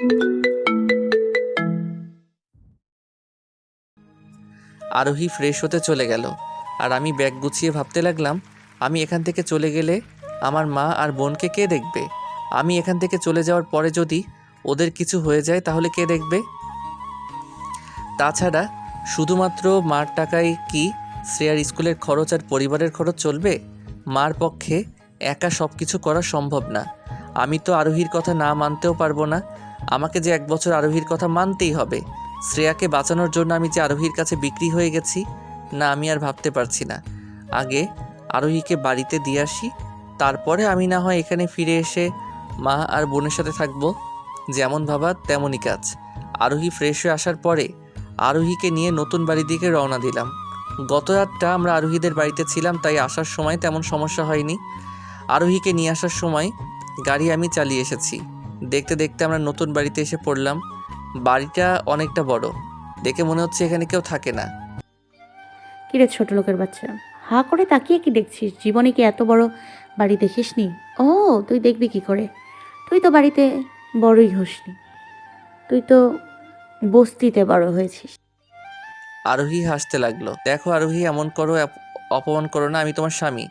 আরোহী ফ্রেশ হতে চলে গেল। আর আমি ব্যাগ গুছিয়ে ভাবতে লাগলাম, আমি এখান থেকে চলে গেলে আমার মা আর বোনকে কে দেখবে? আমি এখান থেকে চলে যাওয়ার পরে যদি ওদের কিছু হয়ে যায় তাহলে কে দেখবে? তাছাড়া শুধুমাত্র মার টাকায় কি শ্রেয়ার স্কুলের খরচ আর পরিবারের খরচ চলবে? মার পক্ষে একা সব কিছু করা সম্ভব না। আমি তো আরোহীর কথা না মানতেও পারব না। আমাকে যে এক বছর আরোহীর কথা মানতেই হবে। শ্রেয়াকে বাঁচানোর জন্য আমি যে আরোহীর কাছে বিক্রি হয়ে গেছি, না আমি আর ভাবতে পারছি না। আগে আরোহীকে বাড়িতে দিয়ে আসি, তারপরে আমি না হয় এখানে ফিরে এসে মা আর বোনের সাথে থাকব। যেমন ভাবা, তেমনই কাজ। আরোহী ফ্রেশ হয়ে আসার পরে আরোহীকে নিয়ে নতুন বাড়ির দিকে রওনা দিলাম। গত রাতটা আমরা আরোহীদের বাড়িতে ছিলাম, তাই আসার সময় তেমন সমস্যা হয়নি। আরোহীকে নিয়ে আসার সময় গাড়ি আমি চালিয়ে এসেছি। দেখতে দেখতে আমরা নতুন বাড়িতে এসে পড়লাম। বাড়িটা অনেকটা বড়। দেখে মনে হচ্ছে এখানে কেউ থাকে না। কিরে ছোট লোকের বাচ্চা হা করে তাকিয়ে কি দেখছিস? জীবনে কি এত বড় বাড়ি দেখিসনি? ও তুই দেখবি কি করে? তুই তো বাড়িতে বড়ই হসনি। তুই তো বস্তিতে বড় হয়েছিস। আরোহী হাসতে লাগল। দেখো আরোহী এমন করো অপ- অপমান করো না আমি তোমার স্বামী।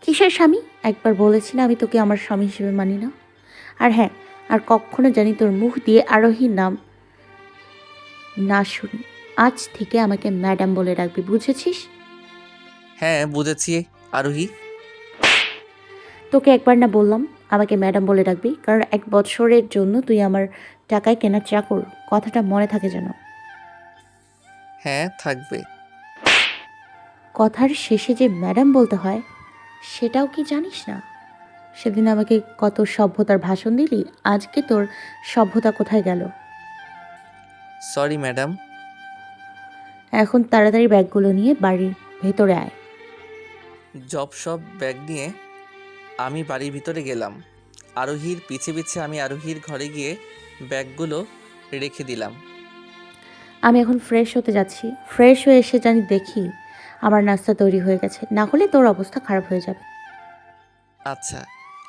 কিসের স্বামী? একবার বলেছি না আমি তোকে আমার স্বামী হিসেবে মানি না। আর হ্যাঁ আর কখনো জানি তোর মুখ দিয়ে আরোহীর নাম। না শুনি আজ থেকে আমাকে ম্যাডাম বলে রাখবি বুঝেছিস? হ্যাঁ বুঝেছি আরোহী। তোকে একবার না বললাম আমাকে ম্যাডাম বলে রাখবি কারণ এক বছরের জন্য তুই আমার টাকায় কেনা চাকর কথাটা মনে থাকে যেন। হ্যাঁ থাকবে। কথার শেষে যে ম্যাডাম বলতে হয় সেটাও কি জানিস না? সেদিন আমাকে কত সভ্যতার ভাষণ দিলি আজকে তোর সভ্যতা কোথায় গেল? সরি ম্যাডাম এখন তাড়াতাড়ি ব্যাগগুলো নিয়ে বাড়ির ভেতরে আয়। জব সব ব্যাগ নিয়ে আমি বাড়ির ভিতরে গেলাম। আরোহীর পিছে পিছে আমি আরোহীর ঘরে গিয়ে ব্যাগগুলো রেখে দিলাম। আমি এখন ফ্রেশ হতে যাচ্ছি। ফ্রেশ হয়ে এসে জানি দেখি আমার নাস্তা তৈরি হয়ে গেছে। না হলে তোর অবস্থা খারাপ হয়ে যাবে। আচ্ছা।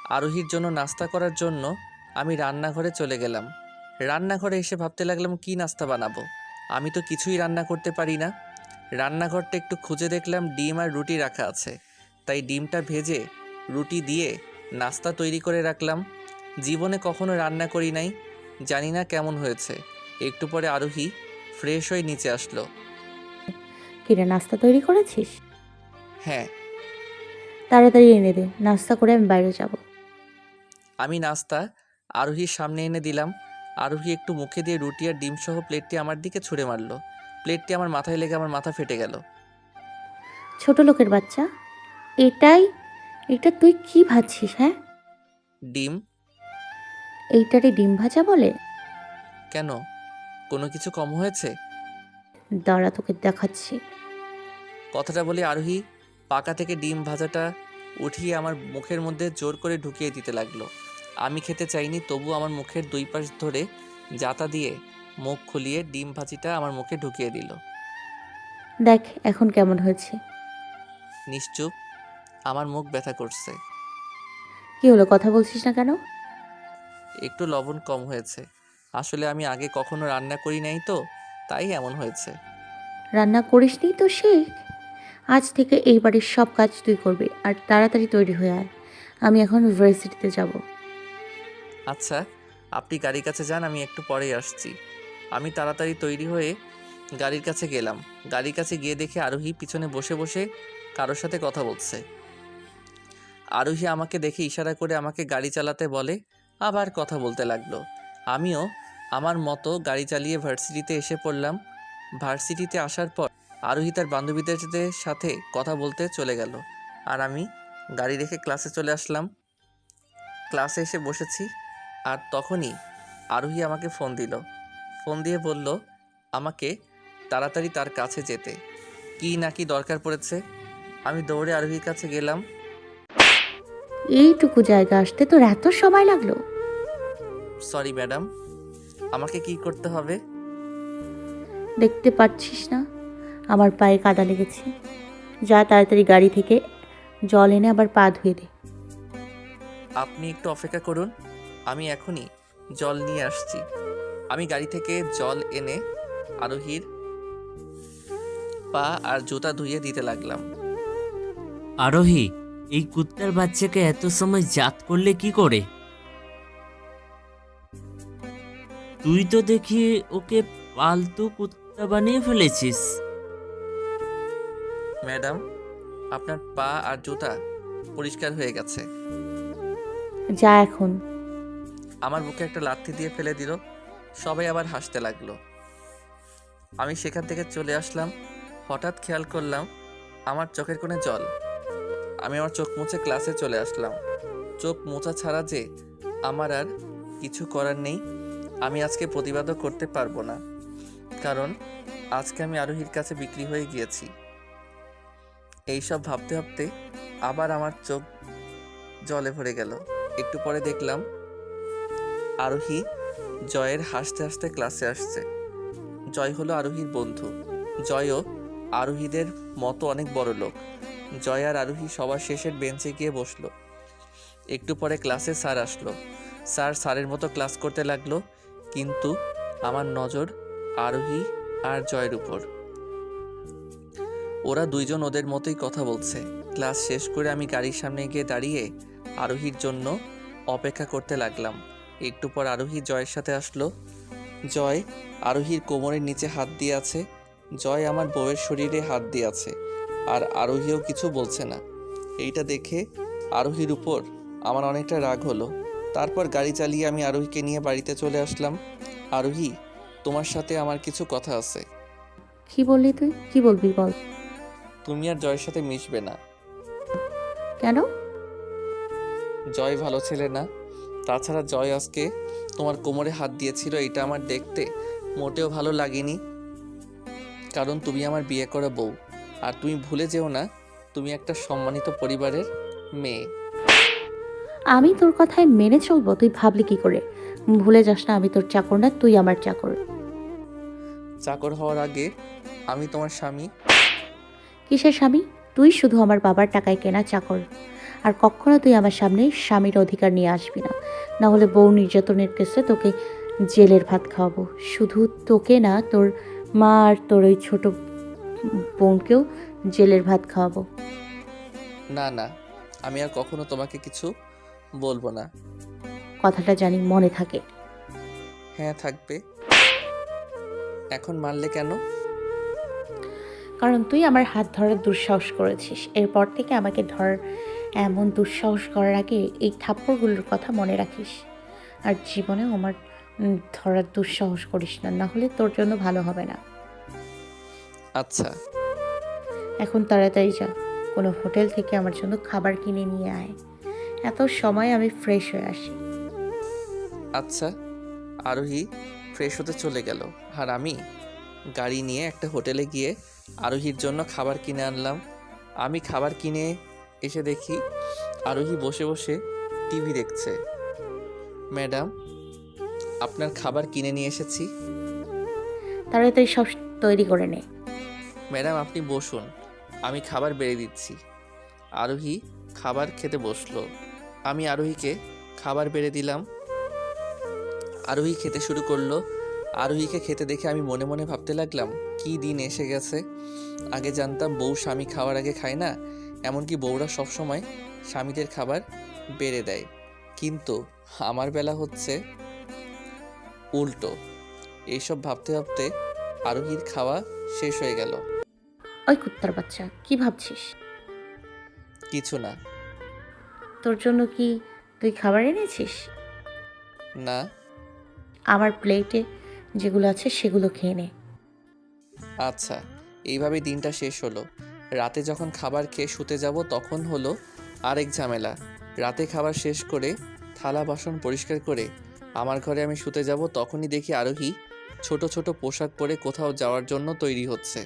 আরোহীর জন্য নাস্তা করার জন্য আমি রান্নাঘরে চলে গেলাম। রান্নাঘরে এসে ভাবতে লাগলাম কি নাস্তা বানাবো? আমি তো কিছুই রান্না করতে পারি না। রান্নাঘরটা একটু খুঁজে দেখলাম ডিম আর রুটি রাখা আছে। তাই ডিমটা ভেজে রুটি দিয়ে নাস্তা তৈরি করে রাখলাম। জীবনে কখনো রান্না করি নাই। জানি না কেমন হয়েছে। একটু পরে আরোহী ফ্রেশ হয়ে নিচে আসলো। কিরে নাস্তা তৈরি করেছিস? হ্যাঁ। তাড়াতাড়ি এনে দে নাস্তা করে আমি বাইরে যাব। আমি নাস্তা আরোহীর সামনে এনে দিলাম। আরোহী একটু মুখে দিয়ে রুটি আর ডিম সহ প্লেটটি আমার দিকে ছুঁড়ে মারলো। প্লেটটি আমার মাথায় লেগে আমার মাথা ফেটে গেল। ছোট লোকের বাচ্চা এটাই এটা তুই কি ভাবছিস হ্যাঁ? ডিম? এইটারে ডিম ভাজা বলে? কেন? কোনো কিছু কম হয়েছে? দাঁড়া তোকে দেখাচ্ছি। কথাটা বলে আরোহী পাকা থেকে ডিম ভাজাটা উঠিয়ে আমার মুখের মধ্যে জোর করে ঢুকিয়ে দিতে লাগল। আমি খেতে চাইনি তবু আমার মুখের দুই পাশ ধরে জাতা দিয়ে মুখ খুলিয়ে ডিম ভাজিটা আমার মুখে ঢুকিয়ে দিল। দেখ এখন কেমন হয়েছে। নিশ্চুপ আমার মুখ ব্যথা করছে। কি হলো কথা বলছিস না কেন? একটু লবণ কম হয়েছে। আসলে আমি আগে কখনো রান্না করি নাই তো তাই এমন হয়েছে। রান্না করিসনি তো শেখ। আজ থেকে এই বাড়ির সব কাজ তুই করবি আর তাড়াতাড়ি তৈরি হয়ে আয়। আমি এখন ইউনিভার্সিটিতে যাব। আচ্ছা আপনি গাড়ির কাছে যান, আমি একটু পরেই আসছি। আমি তাড়াতাড়ি তৈরি হয়ে গাড়ির কাছে গেলাম। গাড়ির কাছে গিয়ে দেখে আরোহী পিছনে বসে বসে কারোর সাথে কথা বলছে। আরোহী আমাকে দেখে ইশারা করে আমাকে গাড়ি চালাতে বলে, আবার কথা বলতে লাগল। আমিও আমার মতো গাড়ি চালিয়ে ভার্সিটিতে এসে পড়লাম। ভার্সিটিতে আসার পর আরোহী তার বান্ধবীদের সাথে কথা বলতে চলে গেল। আর আমি গাড়ি রেখে ক্লাসে চলে আসলাম। ক্লাসে এসে বসেছি। আর তখনই আরোহী আমাকে ফোন দিল। ফোন দিয়ে বলল আমাকে তাড়াতাড়ি তার কাছে যেতে। কি নাকি দরকার পড়েছে? আমি দৌড়ে আরোহীর কাছে গেলাম। এইটুকু জায়গা আসতে তোর এত সময় লাগল? সরি ম্যাডাম আমাকে কি করতে হবে? দেখতে পাচ্ছিস না? আমার পায়ে কাদা লেগেছে। যা তাড়াতাড়ি গাড়ি থেকে জল এনে আবার পা ধুয়ে দে। আপনি একটু অপেক্ষা করুন। আমি এখনই জল নিয়ে আসছি। আমি গাড়ি থেকে জল এনে আরোহীর পা আর জুতা ধুইয়ে দিতে লাগলাম। আরোহী এই কুত্তার বাচ্চাকে এত সময় জাত করলে কি করে? তুই তো দেখি ওকে পালতু কুত্তা বানিয়ে ফেলেছিস। ম্যাডাম আপনার পা আর জুতা পরিষ্কার হয়ে গেছে। যা এখন। আমার বুকে একটা লাথি দিয়ে ফেলে দিল। সবাই আবার হাসতে লাগল। আমি সেখান থেকে চলে আসলাম। হঠাৎ খেয়াল করলাম, আমার চোখের কোণে জল। আমি আমার চোখ মুছে ক্লাসে চলে আসলাম। চোখ মোছা ছাড়া যে আমার আর কিছু করার নেই, আমি আজকে প্রতিবাদও করতে পারব না। কারণ, আজকে আমি আরোহীর কাছে বিক্রি হয়ে গিয়েছি। এইসব ভাবতে ভাবতে আবার আমার চোখ জলে ভরে গেল। একটু পরে দেখলাম আরোহী জয়ের হাসতে হাসতে ক্লাসে আসছে। জয় হলো আরোহীর বন্ধু। জয়ও আরোহীদের মতো অনেক বড় লোক। জয় আর আরোহী সবার শেষের বেঞ্চে গিয়ে বসল। একটু পরে ক্লাসে স্যার আসলো। স্যার স্যারের মতো ক্লাস করতে লাগল, কিন্তু আমার নজর আরোহী আর জয়ের উপর। ওরা দুইজন ওদের মতোই কথা বলছে। ক্লাস শেষ করে আমি গাড়ির সামনে গিয়ে দাঁড়িয়ে আরোহীর জন্য অপেক্ষা করতে লাগলাম। একটু পর আরোহী জয়ের সাথে আসলো। জয় আরোহীর কোমরের নিচে হাত দিয়ে আছে। জয় আমার বউয়ের শরীরে হাত দিয়ে আছে। আর আরোহীও কিছু বলছে না। এইটা দেখে আরোহীর উপর আমার অনেকটা রাগ হলো। তারপর গাড়ি চালিয়ে আমি আরোহীকে নিয়ে বাড়িতে চলে আসলাম। আরোহী তোমার সাথে আমার কিছু কথা আছে। কি বললি তুই? কি বলবি বল? তুমি আর জয়ের সাথে মিশবে না। কেন? জয় ভালো ছেলে না। তাছাড়া জয় আজকে তোমার কোমরে হাত দিয়েছিল এটা আমার দেখতে মোটেও ভালো লাগেনি। কারণ তুমি আমার বিয়ে করা বউ। আর তুমি ভুলে যেও না তুমি একটা সম্মানিত পরিবারের মেয়ে। আমি তোর কথায় মেনে চলবো তুই ভাবলি কি করে? ভুলে যাস না আমি তোর চাকর না তুই আমার চাকর। চাকর হওয়ার আগে আমি তোমার স্বামী। কিসের স্বামী? তুই শুধু আমার বাবার টাকায় কেনা চাকর। আর কখনো তুই আমার সামনে স্বামীর অধিকার নিয়ে আসবি না। না হলে বউ নির্যাতনের কেসে তোকে জেলের ভাত খাওয়াবো। শুধু তোকে না তোর মা আর তোর ওই ছোট বোনকেও জেলের ভাত খাওয়াবো। না না আমি আর কখনো তোমাকে কিছু বলব না। কথাটা জানি মনে থাকে। হ্যাঁ থাকবে। এখন মারলে কেন? কারণ তুই আমার হাত ধরার দুঃসাহস করেছিস। এরপর থেকে আমাকে ধর এমন দুঃসাহস করার আগে এই থাপ্পড়গুলোর কথা মনে রাখিস। আর জীবনেও আমার ধরার দুঃসাহস করিস না না হলে তোর জন্য ভালো হবে না। আচ্ছা। এখন তাড়াতাড়ি যা কোনো হোটেল থেকে আমার জন্য খাবার কিনে নিয়ে আয়। এত সময় আমি ফ্রেশ হয়ে আসি। আচ্ছা আরোহী ফ্রেশ হতে চলে গেল আর আমি গাড়ি নিয়ে একটা হোটেলে গিয়ে আরোহীর জন্য খাবার কিনে আনলাম। আমি খাবার কিনে এসে দেখি আরোহী বসে বসে টিভি দেখছে। ম্যাডাম আপনার খাবার কিনে নিয়ে এসেছি। তাড়াতাড়ি সব তৈরি করে নে। ম্যাডাম আপনি বসুন। আমি খাবার বেড়ে দিচ্ছি। আরোহী খাবার খেতে বসল। আমি আরোহীকে খাবার বেড়ে দিলাম। আরোহী খেতে শুরু করল। আরোহীকে খেতে দেখে আমি মনে মনে ভাবতে লাগলাম কি দিন এসে গেছে। আগে জানতাম বউ স্বামী খাওয়ার আগে খায় না এমনকি বউরা সবসময় স্বামীদের খাবার বেড়ে দেয়। কিন্তু আমার বেলা হচ্ছে উল্টো। এইসব ভাবতে ভাবতে আরোহীর খাওয়া শেষ হয়ে গেল। ওই কুত্তার বাচ্চা কি ভাবছিস? কিছু না। তোর জন্য কি তুই খাবার এনেছিস? না। আমার প্লেটে যেগুলো আছে সেগুলো খেয়ে নে। আচ্ছা এইভাবে দিনটা শেষ হলো। রাতে যখন খাবার খেয়ে শুতে যাব তখন হলো আরেক ঝামেলা। রাতে খাবার শেষ করে থালা বাসন পরিষ্কার করে আমার ঘরে আমি শুতে যাব তখনই দেখি আরোহী ছোট ছোট পোশাক পরে কোথাও যাওয়ার জন্য তৈরি হচ্ছে।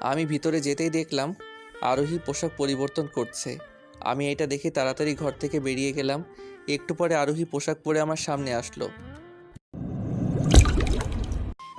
আমি ভিতরে যেতেই দেখলাম আরোহী পোশাক পরিবর্তন করছে। আমি এটা দেখে তাড়াতাড়ি ঘর থেকে বেরিয়ে গেলাম। একটু পরে আরোহী পোশাক পরে আমার সামনে আসলো।